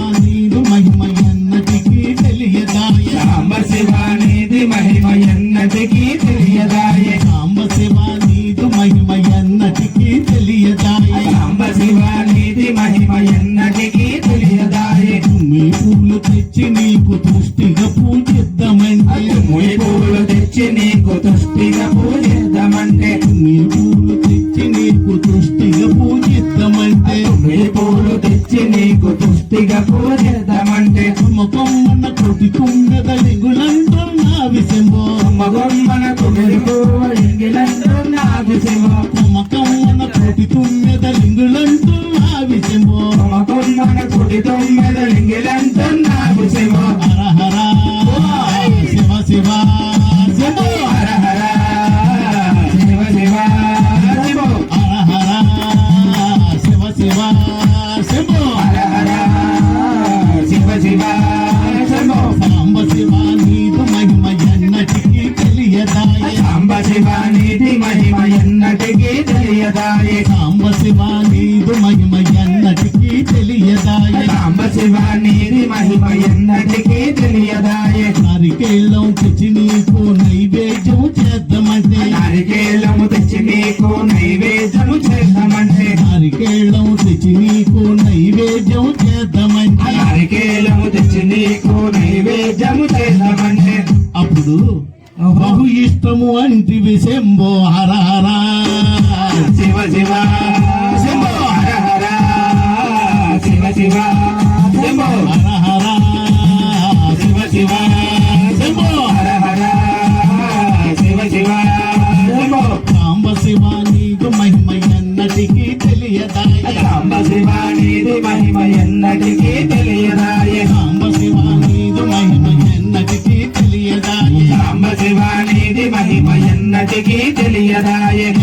i Mahima. మగొమ్మన కుమిరి సాంబ శివ నీదు మహిమ ఎన్నటికీ తెలియదాయ. సాంబ శివ మహిమ ఎన్నటికీ తెలియదాయే. నారికేళ్ళం తెచ్చి నీకు నైవేద్యం చేద్దామంటే. నారికేళ్ళము తెచ్చి నీకు నైవేద్యము చేద్దామంటే. తెచ్చి నీకు నైవేద్యం చేద్దామంటే. నారికేళ్ళము తెచ్చి నీకు నైవేద్యము చేద్దామంటే. అప్పుడు బహు ఇష్టము అంటివి శంభో హర హర. శివ శివ. శివ హర హర. శివ శివ. శివ హర హర. శివ శివ. శంభో హర హర. శివ శివ. శివ సాంబ శివ నీకు మహిమ ఎన్నటికీ తెలియదాయ. సాంబ శివ నీది మహిమ ఎన్నటికీ తెలియదాయే. సాంబ శివ నీదు మహిమ ఎన్నటికీ తెలియదాయ. సాంబ శివ నీది మహిమ ఎన్నటికీ తెలియదాయే.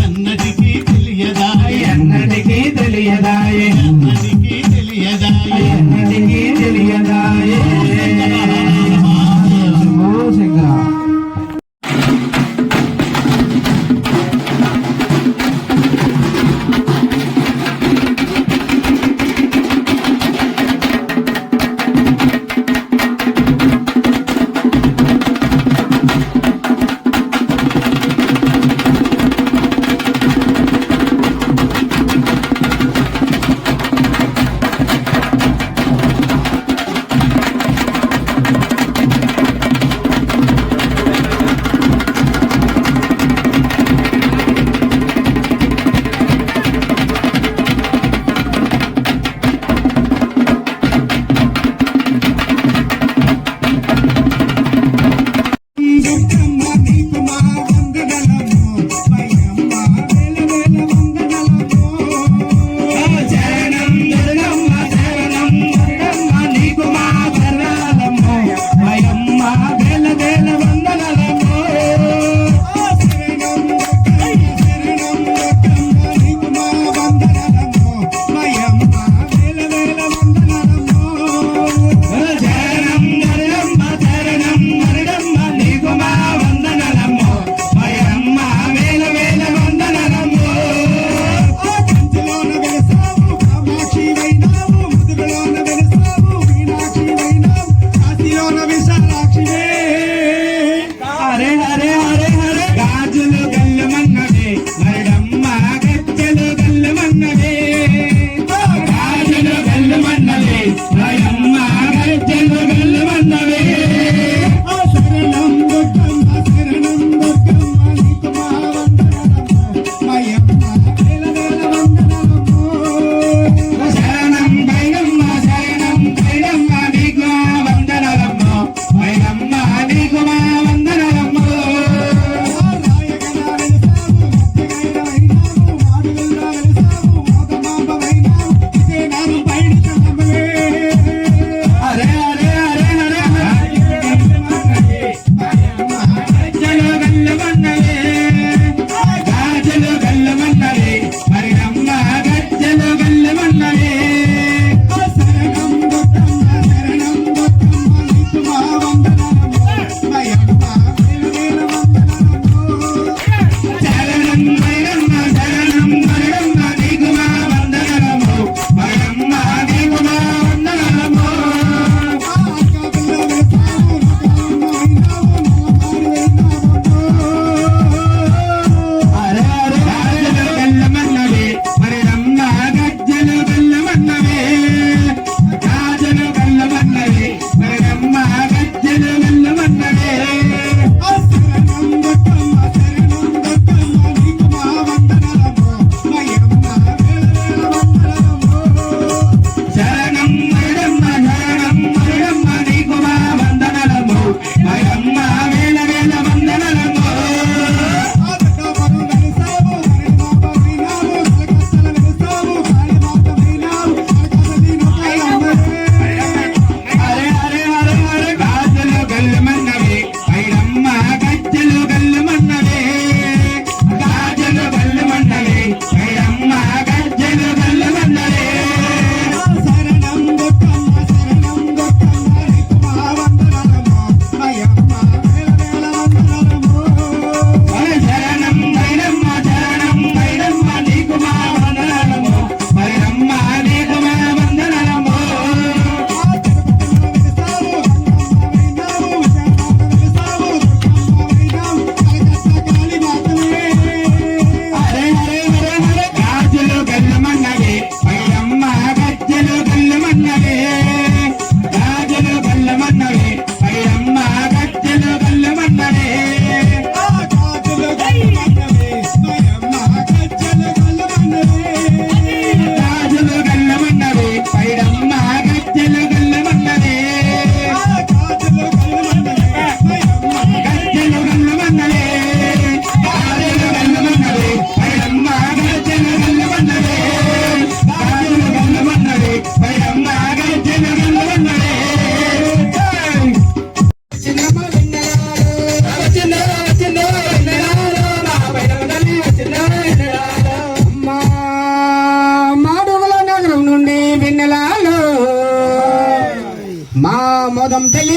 Thank you.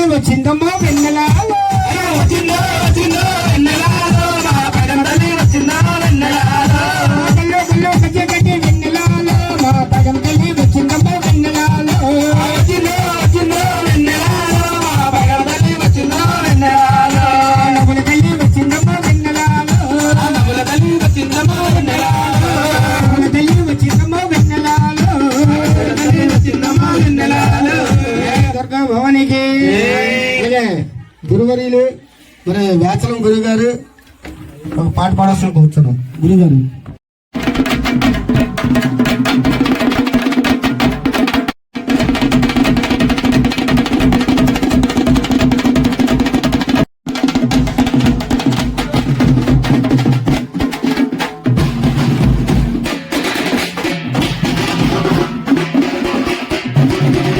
వచ్చిందమ్మో వెన్నెలా? సోదరిలు మరి వేచలం గురువు ఒక పాట పాడాల్సిన కూర్చున్నాం గురుగారు Thank you.